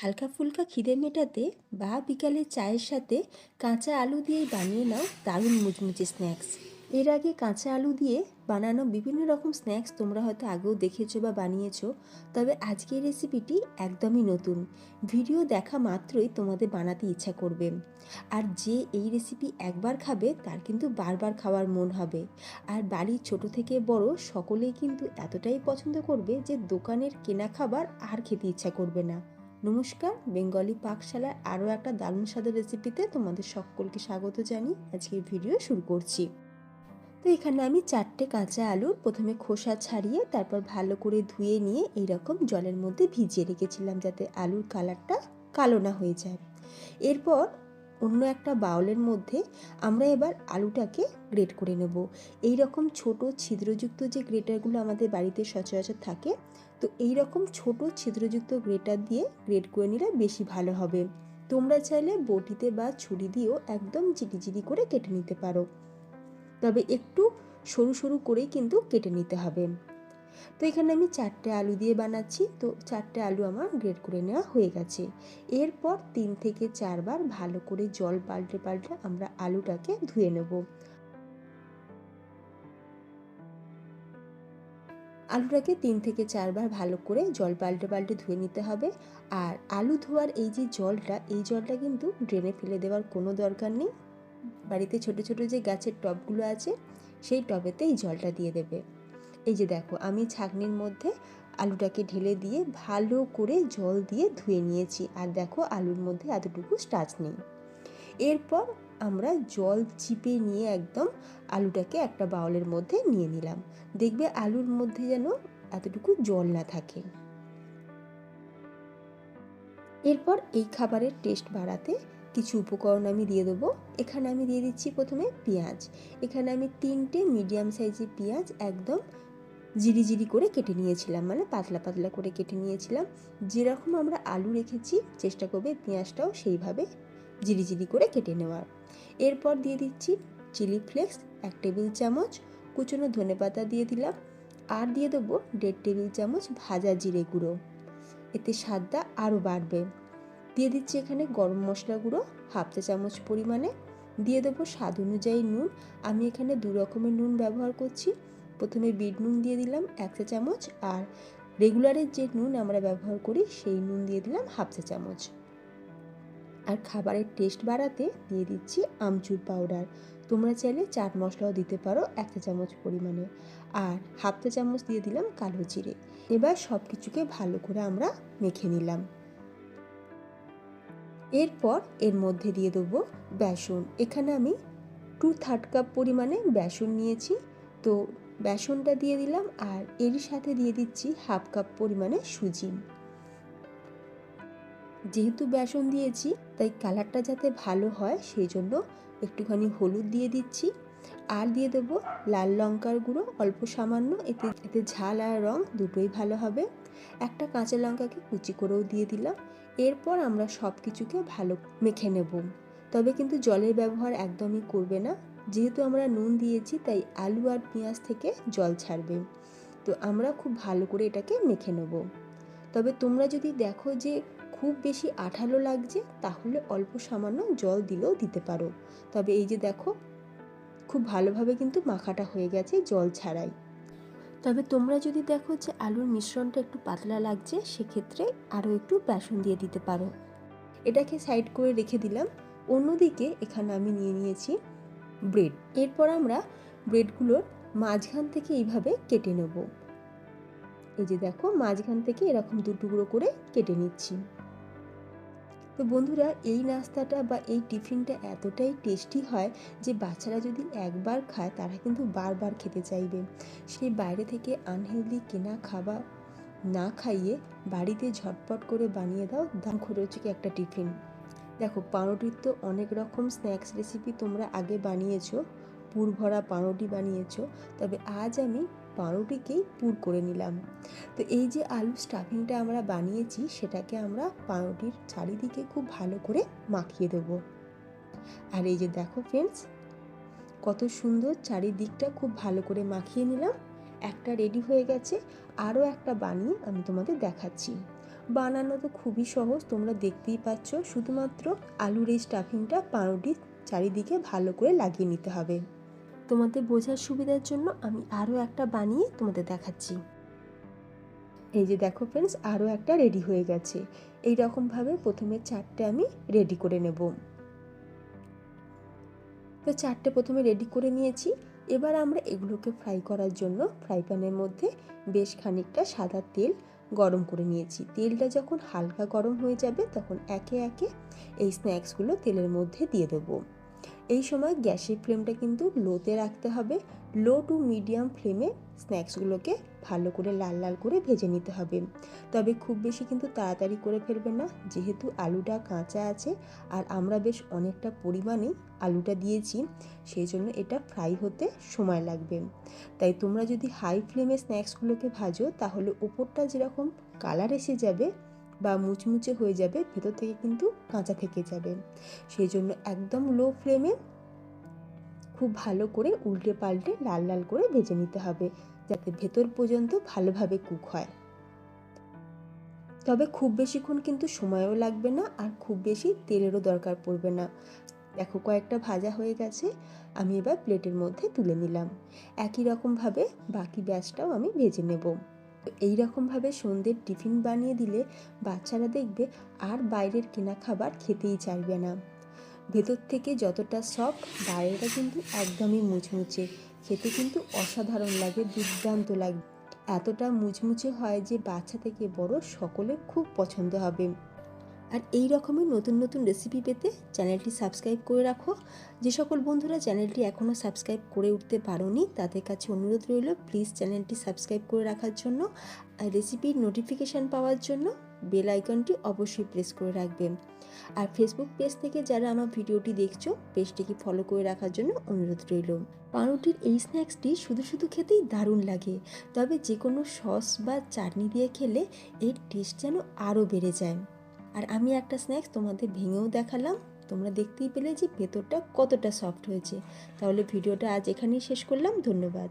হালকা ফুলকা খিদে মেটাতে বা বিকালে চায়ের সাথে কাঁচা আলু দিয়েই বানিয়ে নাও দারুণ মুচমুচে স্ন্যাক্স। এর আগে কাঁচা আলু দিয়ে বানানো বিভিন্ন রকম স্ন্যাক্স তোমরা হয়তো আগেও দেখেছ বা বানিয়েছো, তবে আজকের রেসিপিটি একদমই নতুন। ভিডিও দেখা মাত্রই তোমাদের বানাতে ইচ্ছা করবে। আর যে এই রেসিপি একবার খাবে, তার কিন্তু বারবার খাওয়ার মন হবে। আর বাড়ির ছোট থেকে বড় সকলেই কিন্তু এতটাই পছন্দ করবে যে দোকানের কেনা খাবার আর খেতে ইচ্ছা করবে না। নমস্কার, বেঙ্গলি পাকশালার আরও একটা দারুণ স্বাদের রেসিপিতে তোমাদের সকলকে স্বাগত জানি আজকের ভিডিও শুরু করছি। তো এখানে আমি চারটে কাঁচা আলুর প্রথমে খোসা ছাড়িয়ে তারপর ভালো করে ধুয়ে নিয়ে এইরকম জলের মধ্যে ভিজিয়ে রেখেছিলাম যাতে আলুর কালারটা কালো না হয়ে যায়। এরপর অন্য একটা বাউলের মধ্যে আমরা এবার আলুটাকে গ্রেট করে নেব। এই রকম ছোট ছিদ্রযুক্ত যে গ্রেটারগুলো আমাদের বাড়িতে সচরাচর থাকে, তো এই রকম ছোট ছিদ্রযুক্ত গ্রেটার দিয়ে গ্রেট করে নিলে বেশি ভালো হবে। তোমরা চাইলে বটিতে বা ছুরি দিয়েও একদম চিটিচিটি করে কেটে নিতে পারো। তবে একটু সরু সরু করেই কিন্তু কেটে নিতে হবে। তো এখানে আমি চারটে আলু দিয়ে বানাচ্ছি। তো চারটে আলু আমার গ্রেড করে নেওয়া হয়ে গেছে। এরপর তিন থেকে চারবার ভালো করে জল পাল্টে পাল্টে আমরা আলুটাকে ধুয়ে নেব। আলুটাকে তিন থেকে চারবার ভালো করে জল পাল্টে পাল্টে ধুয়ে নিতে হবে। আর আলু ধোয়ার এই যে জলটা, এই জলটা কিন্তু ড্রেনে ফেলে দেওয়ার কোনো দরকার নেই। বাড়িতে ছোট ছোট যে গাছের টবগুলো আছে, সেই টবেতে এই জলটা দিয়ে দেবে। এই যে দেখো, আমি ছাঁকনির মধ্যে আলুটাকে ঢেলে দিয়ে ভালো করে জল দিয়ে ধুয়ে নিয়েছি। আর দেখো, আলুর মধ্যে এতটুকু স্টাচ নেই। এরপর আমরা জল চিপে নিয়ে একদম আলুটাকে একটা বাউলের মধ্যে নিয়ে নিলাম। দেখবে আলুর মধ্যে যেন এতটুকু জল না থাকে। এরপর এই খাবারের টেস্ট বাড়াতে কিছু উপকরণ আমি দিয়ে দেবো। এখানে আমি দিয়ে দিচ্ছি প্রথমে পেঁয়াজ। এখানে আমি তিনটে মিডিয়াম সাইজের পেঁয়াজ একদম জিরি জিরি করে কেটে নিয়েছিলাম মানে পাতলা পাতলা করে কেটে নিয়েছিলাম। যেরকম আমরা আলু রেখেছি, চেষ্টা করবে পেঁয়াজটাও সেইভাবে জিরি জিরি করে কেটে নেওয়ার। এরপর দিয়ে দিচ্ছি চিলি ফ্লেক্স, এক টেবিল চামচ, কুচনো ধনে পাতা দিয়ে দিলাম, আর দিয়ে দেবো দেড় টেবিল চামচ ভাজা জিরে গুঁড়ো। এতে স্বাদটা আরও বাড়বে। দিয়ে দিচ্ছি এখানে গরম মশলা গুঁড়ো, হাফ চা চামচ পরিমাণে। দিয়ে দেবো স্বাদ অনুযায়ী নুন। আমি এখানে দু রকমের নুন ব্যবহার করছি। প্রথমে বিট নুন দিয়ে দিলাম এক চা চামচ আর রেগুলারের যে নুন আমরা ব্যবহার করি সেই নুন দিয়ে দিলাম হাফ চা চামচ। আর খাবারের টেস্ট বাড়াতে দিয়ে দিচ্ছি আমচুর পাউডার। তোমরা চাইলে চাট মশলাও দিতে পারো এক চা চামচ পরিমাণে। আর হাফ চা চামচ দিয়ে দিলাম কালো জিরে। এবার সব কিছুকে ভালো করে আমরা মেখে নিলাম। এরপর এর মধ্যে দিয়ে দেবো বেসন। এখানে আমি টু থার্ড কাপ পরিমাণে বেসন নিয়েছি। তো বেসনটা দিয়ে দিলাম আর এর সাথে দিয়ে দিচ্ছি হাফ কাপ পরিমাণে সুজি। যেহেতু বেসন দিয়েছি, তাই কালারটা যাতে ভালো হয় সেই জন্য একটুখানি হলুদ দিয়ে দিচ্ছি। আর দিয়ে দেবো লাল লঙ্কার গুঁড়ো, অল্প সামান্য, এতে এতে ঝাল আর রং দুটোই ভালো হবে। একটা কাঁচা লঙ্কাকে কুচি করেও দিয়ে দিলাম। এরপর আমরা সব কিছুকে ভালো মেখে নেব। তবে কিন্তু জলের ব্যবহার একদমই করবে না। যেহেতু আমরা নুন দিয়েছি, তাই আলু আর পেঁয়াজ থেকে জল ছাড়বে। তো আমরা খুব ভালো করে এটাকে মেখে নেব। তবে তোমরা যদি দেখো যে খুব বেশি আঠালো লাগছে, তাহলে অল্প সামান্য জল দিলেও দিতে পারো। তবে এই যে দেখো, খুব ভালোভাবে কিন্তু মাখাটা হয়ে গেছে জল ছাড়াই। তবে তোমরা যদি দেখো যে আলুর মিশ্রণটা একটু পাতলা লাগছে, সেক্ষেত্রে আরও একটু বেসন দিয়ে দিতে পারো। এটাকে সাইড করে রেখে দিলাম। অন্যদিকে এখানে আমি নিয়ে নিয়েছি ব্রেড। এরপর আমরা ব্রেডগুলোর মাঝখান থেকে এইভাবে কেটে নেব। এই যে দেখো, মাঝখান থেকে এরকম দু টুকরো করে কেটে নিচ্ছি। তো বন্ধুরা, এই নাস্তাটা বা এই টিফিনটা এতটাই টেস্টি হয় যে বাচ্চারা যদি একবার খায়, তারা কিন্তু বারবার খেতে চাইবে। সেই বাইরে থেকে আনহেলদি কেনা খাবার না খাইয়ে বাড়িতে ঝটপট করে বানিয়ে দাও, দাম খরচকে একটা টিফিন। দেখো পাউরুটির তো অনেক রকম স্ন্যাক্স রেসিপি তোমরা আগে বানিয়েছো, পুর ভরা পাউরুটি বানিয়েছো, তবে আজ আমি পাউরুটিকেই পুর করে নিলাম। তো এই যে আলু স্টাফিংটা আমরা বানিয়েছি, সেটাকে আমরা পাউরুটির চারিদিকে খুব ভালো করে মাখিয়ে দেবো। আর এই যে দেখো ফ্রেন্ডস কত সুন্দর চারিদিকটা খুব ভালো করে মাখিয়ে নিলাম। একটা রেডি হয়ে গেছে, আরও একটা বানিয়ে আমি তোমাদের দেখাচ্ছি। বানানো তো খুবই সহজ, তোমরা দেখতেই পাচ্ছ। শুধুমাত্র আলুর এই স্টাফিংটা পাউরুটির চারিদিকে ভালো করে লাগিয়ে নিতে হবে। তোমাদের বোঝার সুবিধার জন্য আমি আরও একটা বানিয়ে তোমাদের দেখাচ্ছি। এই যে দেখো ফ্রেন্ডস আরও একটা রেডি হয়ে গেছে। এই রকমভাবে প্রথমে চারটে আমি রেডি করে নেব। তো চারটে প্রথমে রেডি করে নিয়েছি। এবার আমরা এগুলোকে ফ্রাই করার জন্য ফ্রাই প্যানের মধ্যে বেশ খানিকটা সাদা তেল গরম করে নিয়েছি। তেলটা যখন হালকা গরম হয়ে যাবে, তখন একে একে এই স্ন্যাক্সগুলো তেলের মধ্যে দিয়ে দেবো। এই সময় গ্যাসের ফ্লেমটা কিন্তু লোতে রাখতে হবে। লো টু মিডিয়াম ফ্লেমে স্ন্যাক্সগুলোকে ভালো করে লাল লাল করে ভেজে নিতে হবে। তবে খুব বেশি কিন্তু তাড়াতাড়ি করে ফেলবে না। যেহেতু আলুটা কাঁচা আছে আর আমরা বেশ অনেকটা পরিমাণেই আলুটা দিয়েছি, সেই জন্য এটা ফ্রাই হতে সময় লাগবে। তাই তোমরা যদি হাই ফ্লেমে স্ন্যাক্সগুলোকে ভাজো, তাহলে ওপরটা যেরকম কালার এসে যাবে বা মুচমুচে হয়ে যাবে, ভেতর থেকে কিন্তু কাঁচা থেকে যাবে। সেই জন্য একদম লো ফ্লেমে খুব ভালো করে উল্টে পাল্টে লাল লাল করে ভেজে নিতে হবে। যাতে ভেতর পর্যন্ত ভালোভাবে কুক হয়। তবে খুব বেশিক্ষণ কিন্তু সময়ও লাগবে না আর খুব বেশি তেলেরও দরকার পড়বে না। দেখো কয়েকটা ভাজা হয়ে গেছে, আমি এবার প্লেটের মধ্যে তুলে নিলাম। একই রকমভাবে বাকি ব্যাচটাও আমি ভেজে নেব। এই রকমভাবে সন্ধ্যের টিফিন বানিয়ে দিলে বাচ্চারা দেখবে আর বাইরের কেনা খাবার খেতেই চাইবে না। ভেতর থেকে যতটা সফট, বাইরেটা কিন্তু একদমই মুচমুচে। খেতে কিন্তু অসাধারণ লাগে, দুর্দান্ত লাগে। এতটা মুচমুচে হয় যে বাচ্চা থেকে বড় সকলে খুব পছন্দ হবে। আর এই রকমের নতুন নতুন রেসিপি পেতে চ্যানেলটি সাবস্ক্রাইব করে রাখো। যে সকল বন্ধুরা চ্যানেলটি এখনও সাবস্ক্রাইব করে উঠতে পারোনি, তাদের কাছে অনুরোধ রইল প্লিজ চ্যানেলটি সাবস্ক্রাইব করে রাখার জন্য আর রেসিপির নোটিফিকেশান পাওয়ার জন্য বেল আইকনটি অবশ্যই প্রেস করে রাখবেন আর ফেসবুক পেজ থেকে যারা আমার ভিডিওটি দেখছ পেজটিকে ফলো করে রাখার জন্য অনুরোধ রইল। পাউরুটির এই স্ন্যাক্সটি শুধু শুধু খেতেই দারুণ লাগে, তবে যে কোনো সস বা চাটনি দিয়ে খেলে এর টেস্ট যেন আরও বেড়ে যায়। আর আমি একটা স্ন্যাক্স তোমাদের ভেঙেও দেখালাম। তোমরা দেখতেই পেলে যে ভেতরটা কতটা সফট হয়েছে। তাহলে ভিডিওটা আজ এখানেই শেষ করলাম। ধন্যবাদ।